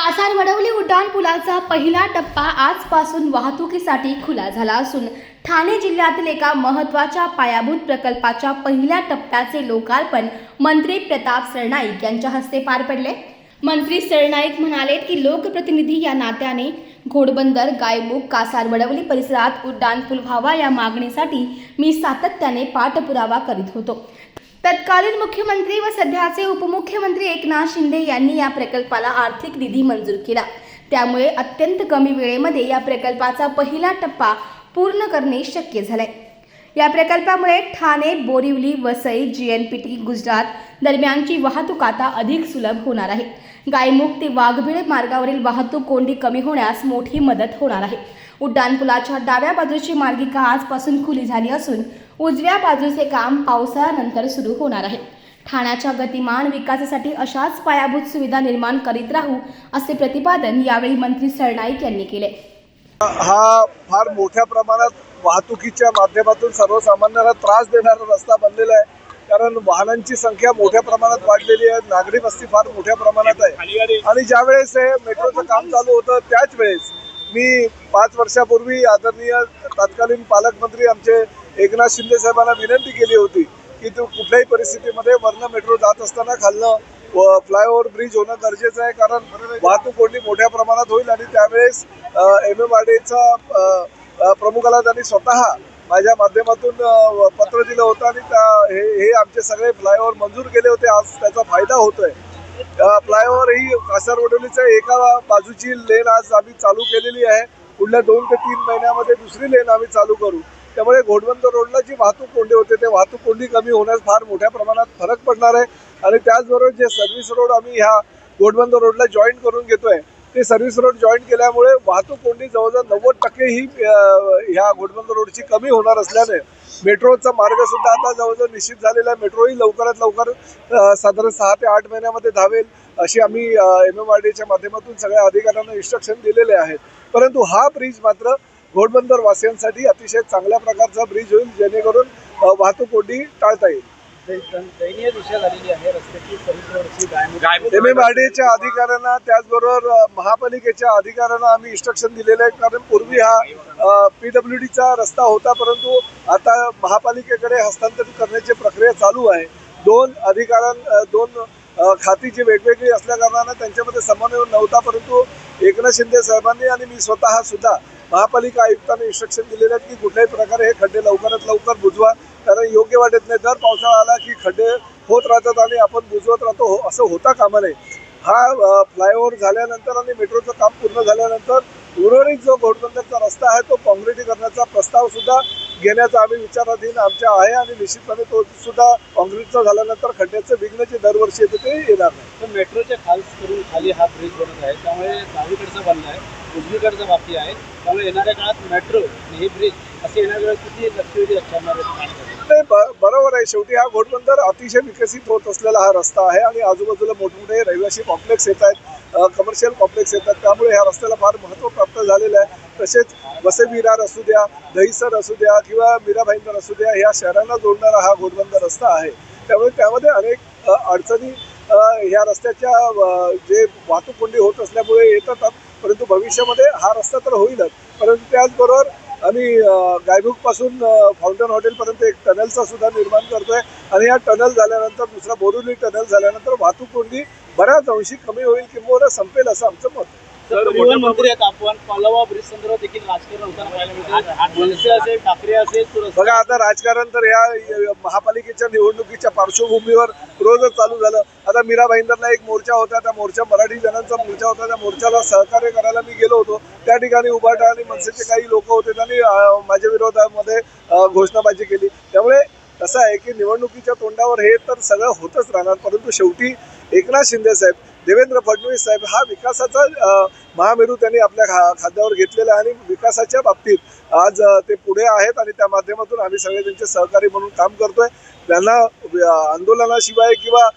कासार वडवली उड्डाण पुलाचा पहिला टप्पा आजपासून वाहतुकीसाठी खुला झाला असून ठाणे जिल्ह्यातील एका महत्त्वाच्या पायाभूत प्रकल्पाच्या पहिल्या टप्प्याचे लोकार्पण मंत्री प्रताप सरनाईक यांच्या हस्ते पार पडले. मंत्री सरनाईक म्हणाले की लोकप्रतिनिधी या नात्याने घोडबंदर गायमुख कासार वडवली परिसरात उड्डाणपूल व्हावा या मागणीसाठी मी सातत्याने पाठपुरावा करीत होतो. तत्कालीन मुख्यमंत्री व सध्याचे उपमुख्यमंत्री एकनाथ शिंदे यांनी या प्रकल्पाला आर्थिक निधी मंजूर केला. त्यामुळे अत्यंत कमी वेळेमध्ये या प्रकल्पाचा पहिला टप्पा पूर्ण करणे शक्य झाले या प्रकल्पामुळे ठाणे बोरिवली वसई जीएनपीटी गुजरात दरम्यानची वाहतूक आता अधिक सुलभ होणार आहे. गायमुख ते वाघबिळे मार्गावरील वाहतूक कोंडी कमी होण्यास मोठी मदत होणार आहे. उड्डाणपुलाच्या डाव्या बाजूची मार्गिका आजपासून खुली झाली असून उजव्या बाजूचे काम पावसाळ्यानंतर सुरू होणार आहे. ठाण्याच्या गतिमान विकासासाठी अशाच पायाभूत सुविधा निर्माण करीत राहू असे प्रतिपादन यावेळी मंत्री सरनाईक यांनी केले. हा फार मोठ्या प्रमाणात वाहतुकीच्या माध्यमातून सर्वसामान्यांना त्रास देणारा रस्ता बनलेला आहे. कारण वाहनांची संख्या मोठ्या प्रमाणात वाढलेली आहे. नागरी वस्ती फार मोठ्या प्रमाणात आहे. आणि ज्या वेळेस हे मेट्रोचं काम चालू होतं त्याच वेळेस मी पाच वर्षापूर्वी आदरणीय तत्कालीन पालकमंत्री आमचे एकनाथ शिंदे साहेबांना विनंती केली होती की तू कुठल्याही परिस्थितीमध्ये वरनं मेट्रो जात असताना खालनं व फ्लायओव्हर ब्रिज होणं गरजेचं आहे. कारण वाहतूक कोंडी मोठ्या प्रमाणात होईल आणि त्यावेळेस एम एम आर डीचा प्रमुखाला त्यांनी स्वतः माझ्या माध्यमातून पत्र दिलं होतं आणि त्या हे हे आमचे सगळे फ्लायओव्हर मंजूर केले होते. आज त्याचा फायदा होतोय. फ्लायओव्हर ही कासारवडोलीच्या एका बाजूची लेन आज आम्ही चालू केलेली आहे. पुढल्या दोन ते तीन महिन्यामध्ये दुसरी लेन आम्ही चालू करू. त्यामुळे घोडबंद रोडला जी वाहतूक कोंडी होते ते वाहतूक कोंडी कमी होण्यास फार मोठ्या प्रमाणात फरक पडणार आहे. आणि त्याचबरोबर जे सर्व्हिस रोड आम्ही ह्या घोडबंद रोडला जॉईन करून घेतोय ते सर्व्हिस रोड जॉईन केल्यामुळे वाहतूक कोंडी जवळजवळ नव्वद टक्के ही ह्या घोडबंदर रोडची कमी होणार असल्याने मेट्रोचा मार्ग सुद्धा आता जवळजवळ निश्चित झालेला आहे. मेट्रोही लवकरात लवकर साधारण सहा ते आठ महिन्यामध्ये धावेल अशी आम्ही एम एम आर डीच्या माध्यमातून सगळ्या अधिकाऱ्यांना इन्स्ट्रक्शन दिलेले आहेत. परंतु हा ब्रिज मात्र घोडबंदर वासियांसाठी अतिशय चांगल्या प्रकारचा ब्रिज होईल जेणेकरून वाहतूक कोंडी टाळता येईल. दयनीय दिशा झालेली आहे रस्त्याची एम एम आर डीच्या अधिकाऱ्यांना त्याचबरोबर महापालिकेच्या अधिकाऱ्यांना आम्ही इन्स्ट्रक्शन दिलेले आहे. कारण पूर्वी हा पी डब्ल्यू डीचा रस्ता होता परंतु आता महापालिकेकडे हस्तांतरित करण्याची प्रक्रिया चालू आहे. दोन अधिकाऱ्यां दोन खाती जी वेगवेगळी असल्याकारणानं त्यांच्यामध्ये समन्वय नव्हता परंतु एकनाथ शिंदे साहेबांनी आणि मी स्वतः सुद्धा महापालिका आयुक्तांना इन्स्ट्रक्शन दिलेले आहेत की कुठल्याही प्रकारे हे खड्डे लवकरात लवकर बुजवा. कारण योग्य वाटत नाही. दर पावसाळा आला की खड्डे होत राहतात आणि आपण बुजवत राहतो. हो असं होता कामा नये. हा फ्लायओव्हर झाल्यानंतर आणि मेट्रोचं काम पूर्ण झाल्यानंतर उर्वरित जो घोडबंदरचा रस्ता आहे तो काँक्रिटीकरणाचा प्रस्ताव सुद्धा घेण्याचा आम्ही विचाराधीन आमच्या आहे आणि निश्चितपणे तो सुद्धा काँक्रीटचा झाल्यानंतर खड्ड्याचं विघ्न जे दरवर्षी येते ते येणार नाही. तर मेट्रोच्या खास करून खाली हा ब्रिज बनत आहे. त्यामुळे डावीकडचा बनला आहे उजवीकडचा बाकी आहे. त्यामुळे येणाऱ्या काळात मेट्रो आणि हे ब्रिज असे येणाऱ्या वेळेस किती लक्षवेधी असणार आहे ते ब- बरोबर आहे शेवटी हा घोडबंदर अतिशय विकसित होत असलेला हा रस्ता आहे आणि आजूबाजूला मोठमोठे रहिवासी कॉम्प्लेक्स येत आहेत. कमर्शियल कॉम्प्लेक्स येतात त्यामुळे ह्या रस्त्याला फार महत्त्व प्राप्त झालेलं आहे. तसेच वसे विरार असू द्या दहिसर असू द्या किंवा मीरा भाईंदर असू द्या ह्या शहरांना जोडणारा हा घोडबंदर रस्ता आहे. त्यामुळे त्यामध्ये अनेक अडचणी ह्या रस्त्याच्या जे वाहतूक कोंडी होत असल्यामुळे येतात परंतु भविष्यामध्ये हा रस्ता तर होईलच. परंतु त्याचबरोबर आम्ही गायमुखपासून फाउंटन हॉटेलपर्यंत एक टनलचा सुद्धा निर्माण करतोय. आणि या टनल झाल्यानंतर दुसरा बोरिवली टनल झाल्यानंतर वाहतूक कोंडी बऱ्याच अंशी कमी होईल किंवा संपेल असं आमचं मत आहे. तर परिवहन मंत्री आहेत आपण. पालवा ब्रिज संदर्भात देखील राजकारण होताना पाहायला मिळतं. मनसे असेल ठाकरे असेल बघा आता राजकारण तर ह्या य- महापालिकेच्या निवडणुकीच्या पार्श्वभूमीवर रोजच चालू झालं. आता मीरा भाईंदरला एक मोर्चा होता त्या मोर्चा मराठी जणांचा मोर्चा होता. त्या मोर्चाला सहकार्य करायला मी गेलो होतो. त्या ठिकाणी उभाटा आणि मनसेचे काही लोक होते त्यांनी माझ्या विरोधामध्ये घोषणाबाजी केली. त्यामुळे कसं आहे की निवडणुकीच्या तोंडावर हे तर सगळं होतच राहणार परंतु शेवटी एकनाथ शिंदे साहेब देवेंद्र फडणवीस साहेब हा विकासाचा महामेरू त्यांनी आपल्या खा खाद्यावर घेतलेला आहे आणि विकासाच्या बाबतीत आज ते पुढे आहेत आणि त्या माध्यमातून आम्ही सगळे त्यांचे सहकारी म्हणून काम करतोय. त्यांना आंदोलनाशिवाय किंवा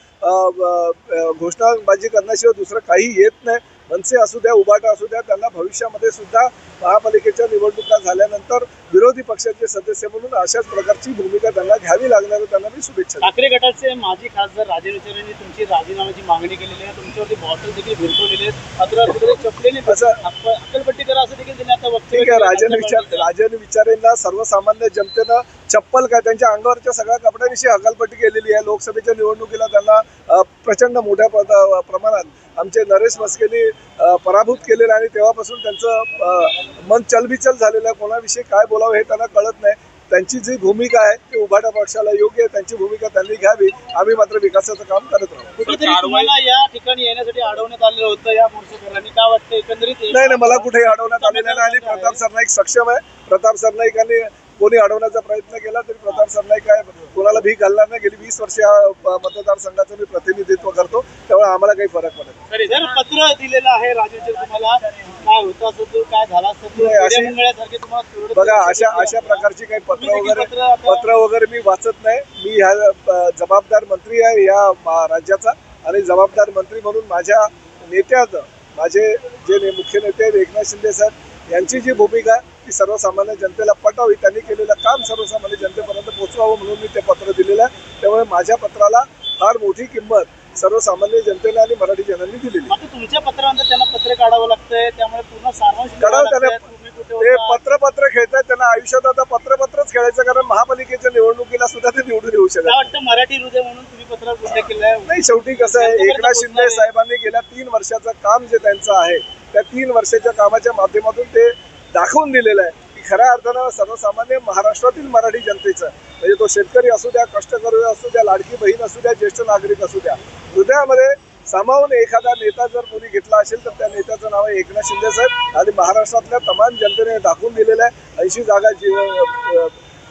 घोषणाबाजी करण्याशिवाय दुसरं काही येत नाही. मनसे असू द्या उबाटा असू द्या त्यांना भविष्यामध्ये सुद्धा महापालिकेच्या निवडणुका झाल्यानंतर विरोधी पक्षाचे सदस्य म्हणून अशाच प्रकारची भूमिका त्यांना घ्यावी लागणार. त्यांना मी शुभेच्छा. ठाकरे गटाचे माजी खासदार राजे विचारे यांनी तुमची राजीनाम्याची मागणी केलेली आहे तुमच्यावरती बॉटल देखील भिरकवलेले आहेत मात्र चपलेने असं- अक्क- अक्कलपट्टी करा असं देखील ठीक आहे. राजन विचार राजन विचारेंना सर्वसामान्य जनतेनं चप्पल काय त्यांच्या अंगावरच्या सगळ्या कपड्यांशी हकालपट्टी केलेली आहे. लोकसभेच्या निवडणुकीला त्यांना प्रचंड मोठ्या प्रमाणात आमचे नरेश मस्केनी पराभूत केलेलं आहे आणि तेव्हापासून त्यांचं मन चलबिचल झालेलं आहे. कोणाविषयी काय बोलावं हे त्यांना कळत नाही. त्यांची जी भूमिका आहे ती उभाटा पक्षाला योग्य आहे त्यांची भूमिका त्यांनी घ्यावी. आम्ही मात्र विकासाचं काम करत राहू. कुठेतरी तुम्हाला या ठिकाणी येण्यासाठी अडवण्यात आलेलं होतं या मोर्चेकऱ्यांनी काय वाटतं एकंदरीत नाही नाही मला कुठेही अडवण्यात आलेलं नाही आणि प्रताप सरनाईक सक्षम आहे. प्रताप सरनाईकांनी कोणी अडवण्याचा प्रयत्न केला तरी प्रताप सरनाईक काय कोणाला भीक घालणार नाही. गेली वीस वर्ष या मतदारसंघाचं मी प्रतिनिधित्व करतो. त्यामुळे आम्हाला काही फरक पडत नाही. तरी जर पत्र दिलेलं आहे राजूचे तुम्हाला काय होतं काय झाला बघा अशा अशा. प्रकारची काही पत्र वगैरे पत्र वगैरे मी वाचत नाही मी ह्या जबाबदार मंत्री आहे या राज्याचा आणि जबाबदार मंत्री म्हणून माझ्या नेत्याचं माझे जे मुख्य नेते एकनाथ शिंदे साहेब यांची जी भूमिका ती सर्वसामान्य जनतेला पटावी त्यांनी केलेलं काम सर्वसामान्य जनतेपर्यंत पोहोचवावं म्हणून मी ते पत्र दिलेलं आहे त्यामुळे माझ्या पत्राला फार मोठी किंमत सर्वसामान्य जनतेला आणि मराठी जनांनी दिलेली. मात्र तुमच्या पत्रानंतर त्यांना पत्र काढावं लागतंय त्यामुळे पूर्ण सारांश लागतंय. तुम्ही कुठे ते होता? पत्र पत्र खेळतात त्यांना आयुष्यात आता पत्र पत्रच खेळायचं कारण महापालिकेच्या निवडणुकीला सुद्धा ते निवडून येऊ शकत मला नाही. वाटतं मराठी हृदय म्हणून तुम्ही पत्रात उल्लेख केलाय नाही शेवटी कसं आहे एकनाथ शिंदे साहेबांनी गेल्या तीन वर्षाचं काम जे त्यांचं आहे त्या तीन वर्षाच्या कामाच्या माध्यमातून ते दाखवून दिलेलं आहे खऱ्या अर्थानं सर्वसामान्य महाराष्ट्रातील मराठी जनतेचं म्हणजे तो शेतकरी असू द्या कष्टकरी असू द्या लाडकी बहीण असू द्या ज्येष्ठ नागरिक असू द्या हृदयामध्ये सामावून एखादा नेता जर कोणी घेतला असेल तर त्या नेत्याचं नाव आहे एकनाथ शिंदे साहेब. आणि महाराष्ट्रातल्या तमाम जनतेने दाखवून दिलेलं आहे ऐंशी जागा जी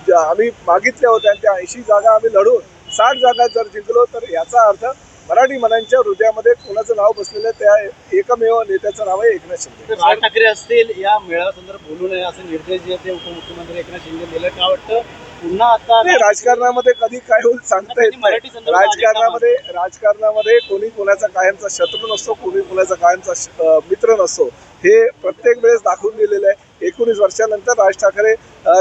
ज्या आम्ही मागितल्या होत्या आणि त्या ऐंशी जागा आम्ही लढून साठ जागा जर जिंकलो तर याचा अर्थ मराठी मनांच्या हृदयामध्ये कोणाचं नाव बसलेलं त्या एकमेव नेत्याचं नाव आहे एकनाथ शिंदे. राज ठाकरे असतील या मेळाव्यासंदर्भात बोलू नये असे निर्देश जे ते उपमुख्यमंत्री एकनाथ शिंदे दिले. काय वाटतं? पुन्हा आता नाही राजकारणामध्ये कधी काय होईल सांगता येत नाही. राजकारणामध्ये राजकारणामध्ये कोणी कोणाचा कायमचा शत्रू नसतो कोणी कोणाचा कायमचा मित्र नसतो. हे प्रत्येक वेळेस दाखवून दिलेलं आहे. एकोणीस वर्षानंतर राज ठाकरे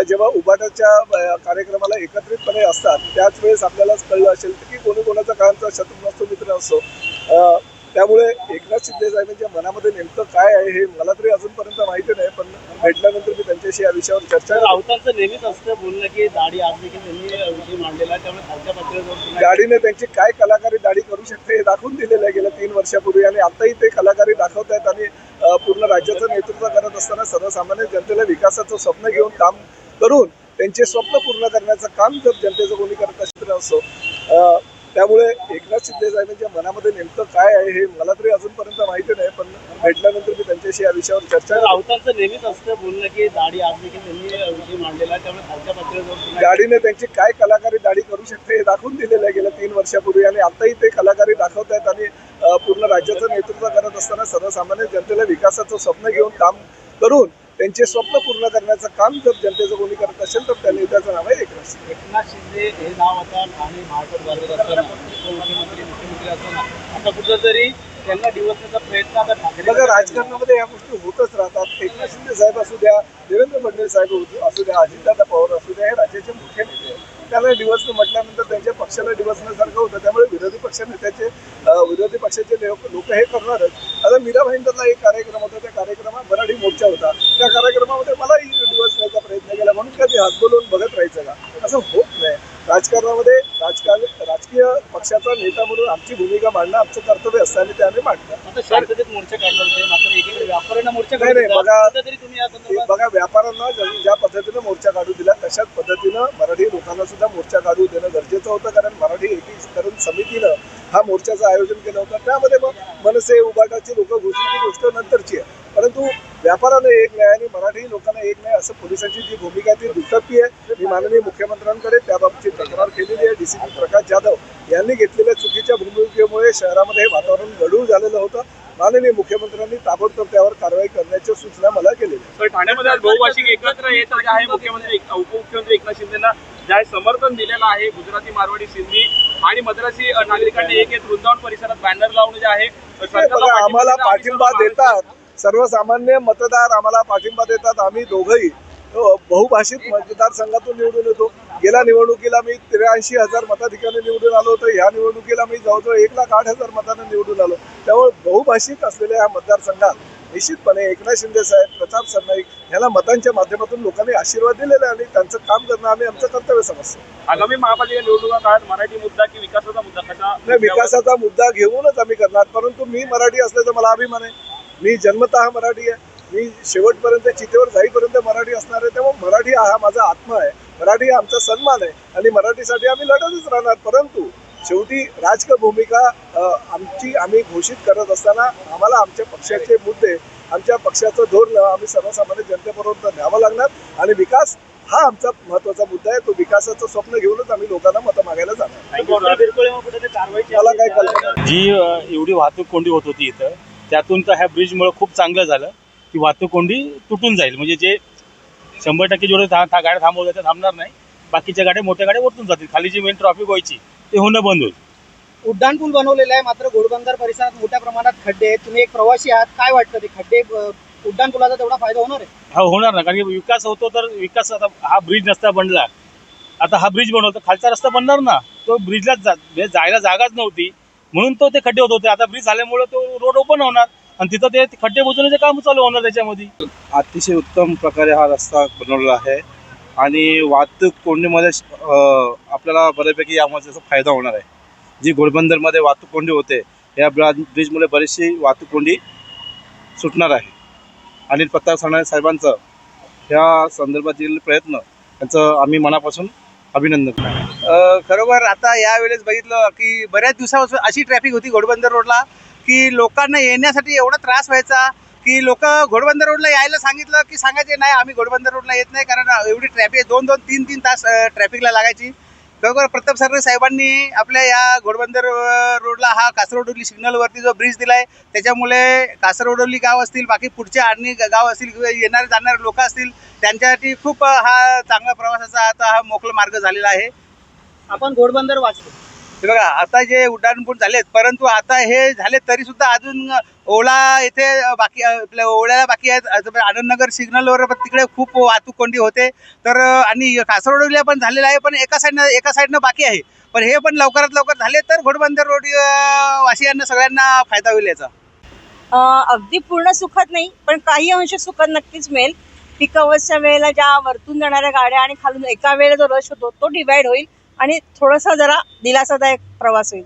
जेव्हा उबाटाच्या अं, कार्यक्रमाला एकत्रितपणे असतात त्याच वेळेस आपल्यालाच कळलं असेल की कोणी कोणाचा कायमचा शत्रू नसतो. मित्र असतो अं, त्यामुळे एकनाथ शिंदे साहेबांच्या मनामध्ये नेमकं काय आहे हे मला तरी अजूनपर्यंत माहिती नाही पण भेटल्यानंतर मी त्यांच्याशी या विषयावर चर्चा. राऊतांचं नेहमीच असतं बोलणं की दाढी आज देखील त्यांनी विषय मांडलेला आहे त्यामुळे खालच्या पातळीवर गाडीने त्यांची काय कलाकारी दाढी करू शकते हे दाखवून दिलेलं आहे गेल्या तीन वर्षापूर्वी आणि आताही ते कलाकारी दाखवत आहेत आणि पूर्ण राज्याचं नेतृत्व करत असताना सर्वसामान्य जनतेला विकासाचं स्वप्न घेऊन काम करून त्यांचे स्वप्न पूर्ण करण्याचं काम जर जनतेचं कोणी करत असेल असो त्यामुळे एकनाथ शिंदे साहेबांच्या मनामध्ये नेमकं काय आहे हे मला तरी अजूनपर्यंत माहिती नाही पण भेटल्यानंतर मी त्यांच्याशी या विषयावर चर्चा. राऊतांचं नेहमीच असतं बोलणं की दाढी आज देखील त्यांनी विषय मांडलेला त्यामुळे खालच्या पातळीवर गाडीने त्यांची काय कलाकारी दाढी करू शकते हे दाखवून दिलेलं आहे गेल्या तीन वर्षापूर्वी आणि आताही ते कलाकारी दाखवत आहेत आणि पूर्ण राज्याचं नेतृत्व करत असताना सर्वसामान्य जनतेला विकासाचं स्वप्न घेऊन काम करून त्यांचे स्वप्न पूर्ण करण्याचं काम जर जनतेचं कोणी करत असेल तर त्या नेत्याचं नाव आहे एकनाथ शिंदे एकनाथ शिंदे हे नाव आता ठाणे महाराष्ट्रात गाजवत असताना उपमुख्यमंत्री मुख्यमंत्री असताना आता कुठंतरी त्यांना डिवसण्याचा प्रयत्न आता ठाकरे बघा राजकारणामध्ये या गोष्टी होतच राहतात. एकनाथ शिंदे साहेब असू द्या देवेंद्र फडणवीस साहेब असू द्या अजितदादा पवार असू द्या हे राज्याचे मुख्य नेते आहेत. त्यांना डिवस म्हटल्यानंतर त्यांच्या पक्षाला डिवसण्यासारखं होतं. त्यामुळे विरोधी पक्ष नेत्याचे विरोधी पक्षाचे लोक हे करणारच. आता मीरा भाईंदरला एक कार्यक्रम होता. त्या कार्यक्रमात मराठी मोर्चा होता. त्या कार्यक्रमामध्ये मलाही डिवसण्याचा प्रयत्न केला. म्हणून कधी हात बोलवून बघत राहायचं का? असं होत नाही. राजकारणामध्ये राजकारण राजकीय पक्षाचा नेता म्हणून आमची भूमिका मांडणं आमचं कर्तव्य असतं आणि ते आम्ही मांडतो. बघा व्यापाऱ्यांना ज्या- ज्या पद्धतीनं मोर्चा काढू दिला तशाच पद्धतीनं मराठी लोकांना सुद्धा मोर्चा काढू देणं गरजेचं होतं कारण मराठी एकीकरण समितीनं हा मोर्चाचं आयोजन केलं होतं. त्यामध्ये मग मनसे उबाटाची लोक घुसली गोष्ट नंतरची आहे. परंतु व्यापारानं एक नाही आणि मराठी लोकांना एक नाही असं पोलिसांची जी भूमिका ती दुटप्पी आहे. मी माननीय मुख्यमंत्र्यांकडे त्याबाबतची तक्रार केलेली आहे. डीसीपी प्रकाश जाधव यांनी घेतलेल्या चुकीच्या भूमिकेमुळे शहरामध्ये हे वातावरण गढूळ झालेलं होतं. माननीय मुख्यमंत्र्यांनी ताबडतोब त्यावर कारवाई करण्याच्या सूचना मला केलेल्या ठाण्यामध्ये आज बहुभाषिक एकत्र येत आहे. मुख्यमंत्री उपमुख्यमंत्री एकनाथ शिंदेना जे आहे समर्थन दिलेलं आहे गुजराती मारवाडी सिंधी आणि मद्रासी नागरिकांनी एक एक वृंदावन परिसरात बॅनर लावून जे आहे आम्हाला पाठिंबा देतात. सर्वसामान्य मतदार आम्हाला पाठिंबा देतात. आम्ही दोघंही बहुभाषिक मतदारसंघातून निवडून येतो. गेल्या निवडणुकीला मी त्र्याऐंशी हजार मताधिकाने निवडून आलो होतो. ह्या निवडणुकीला मी जवळजवळ एक लाख आठ हजार मताने निवडून आलो. त्यामुळे बहुभाषिक असलेल्या या मतदारसंघात निश्चितपणे एकनाथ शिंदे साहेब प्रताप सरनाईक ह्याला मतांच्या माध्यमातून लोकांनी आशीर्वाद दिलेला आणि त्यांचं काम करणं आम्ही आमचं कर्तव्य समजतो. आगामी महापालिका निवडणुका काळात मराठी मुद्दा की विकासाचा मुद्दा कसा? नाही विकासाचा मुद्दा घेऊनच आम्ही करणार परंतु मी मराठी असल्याचं मला अभिमान आहे. मी जन्मतः मराठी आहे. मी शेवटपर्यंत चितेवर जाईपर्यंत मराठी असणार आहे त्यामुळे मराठी हा माझा आत्मा आहे. मराठी हा आमचा सन्मान आहे. आणि मराठीसाठी आम्ही लढतच राहणार परंतु शेवटी राजकीय भूमिका आमची आम्ही घोषित करत असताना आम्हाला आमच्या पक्षाचे मुद्दे आमच्या पक्षाचं धोरण आम्ही सर्वसामान्य जनतेपर्यंत न्यावं लागणार. आणि विकास हा आमचा महत्त्वाचा मुद्दा आहे. तो विकासाचं स्वप्न घेऊनच आम्ही लोकांना मतं मागायला जाणार. जी एवढी वाहतूक कोंडी होत होती इथं त्यातून तर ह्या ब्रिजमुळे खूप चांगलं झालं. की वाहतूक कोंडी तुटून जाईल. म्हणजे जे शंभर टक्के जेवढे था था गाड्या थांबवल्या त्या थांबणार नाही. बाकीच्या गाड्या मोठ्या गाड्या वरतून जातील. खाली जी मेन ट्रॉफिक व्हायची ते होणं बंद होईल. उड्डाण पूल बनवलेला आहे. मात्र घोडबंदर परिसरात मोठ्या प्रमाणात खड्डे आहेत. तुम्ही एक प्रवासी आहात. काय वाटतं ते खड्डे उड्डाण पुलाचा तेवढा फायदा होणार आहे? हा होणार ना. कारण की विकास होतो तर विकास आता हा ब्रिज नसता बनला. आता हा ब्रिज बनवतो. खालचा रस्ता बनणार ना. तो ब्रिजलाच जा म्हणजे जायला जागाच नव्हती. म्हणून तो ते खड्डे होत होते. आता ब्रिज झाल्यामुळे तो रोड ओपन होणार. आणि तिथं ते खड्डे बुजवण्याचे काम चालू होणार त्याच्यामध्ये. अतिशय उत्तम प्रकारे हा रस्ता बनवलेला आहे. आणि वाहतूक कोंडीमध्ये अं, आपल्याला बऱ्यापैकी यामध्ये त्याचा फायदा होणार आहे. जी घोडबंदरमध्ये वाहतूक कोंडी होते या ब्रा- ब्रिजमुळे बरीचशी वाहतूक कोंडी सुटणार आहे. अनिल पत्ता साहेबांचं साहेबांचं ह्या संदर्भातील प्रयत्न यांचं आम्ही मनापासून अभिनंदन करतो. अ, खरोखर आता यावेळेस बघितलं की बऱ्याच दिवसापासून अशी ट्रॅफिक होती घोडबंदर रोडला की लोकांना येण्यासाठी एवढा त्रास व्हायचा की लोक घोडबंदर रोडला यायला सांगितलं की सांगायचे नाही आम्ही घोडबंदर रोडला येत नाही कारण एवढी ट्रॅफिक दोन दोन तीन तीन तास ट्रॅफिकला लागायची. खरोखर प्रताप सररे साहेबांनी आपल्या या घोडबंदर रोडला हा कासरवडोली सिग्नलवरती जो ब्रिज दिला आहे त्याच्यामुळे कासरवडोली गाव असतील बाकी पुढच्या आणि गाव असतील किंवा येणारे जाणारे लोक असतील त्यांच्यासाठी खूप हा चांगला प्रवासाचा आता हा मोकळा मार्ग झालेला आहे. आपण घोडबंदर वाचतो. हे बघा आता जे उड्डाणपूर झालेत परंतु आता हे झाले तरी सुद्धा अजून ओला येथे बाकी आपल्या ओळ्याला बाकी आहेत. आनंदनगर सिग्नलवर तिकडे खूप वाहतूक कोंडी होते. तर आणि कासरवडीला पण झालेलं आहे पण एका साईडनं एका साईडनं बाकी आहे. पण हे पण लवकरात लवकर झाले तर घोडबंदर रोड वासियांना सगळ्यांना फायदा होईल याचा. अगदी पूर्ण सुखद नाही पण काही अंश सुखद नक्कीच मिळेल. पीक वेळेला ज्या वरतून जाणाऱ्या गाड्या आणि खालून एका वेळेला जो रश होतो तो डिवाइड होईल. आणि थोडासा जरा दिलासादायक प्रवास होईल.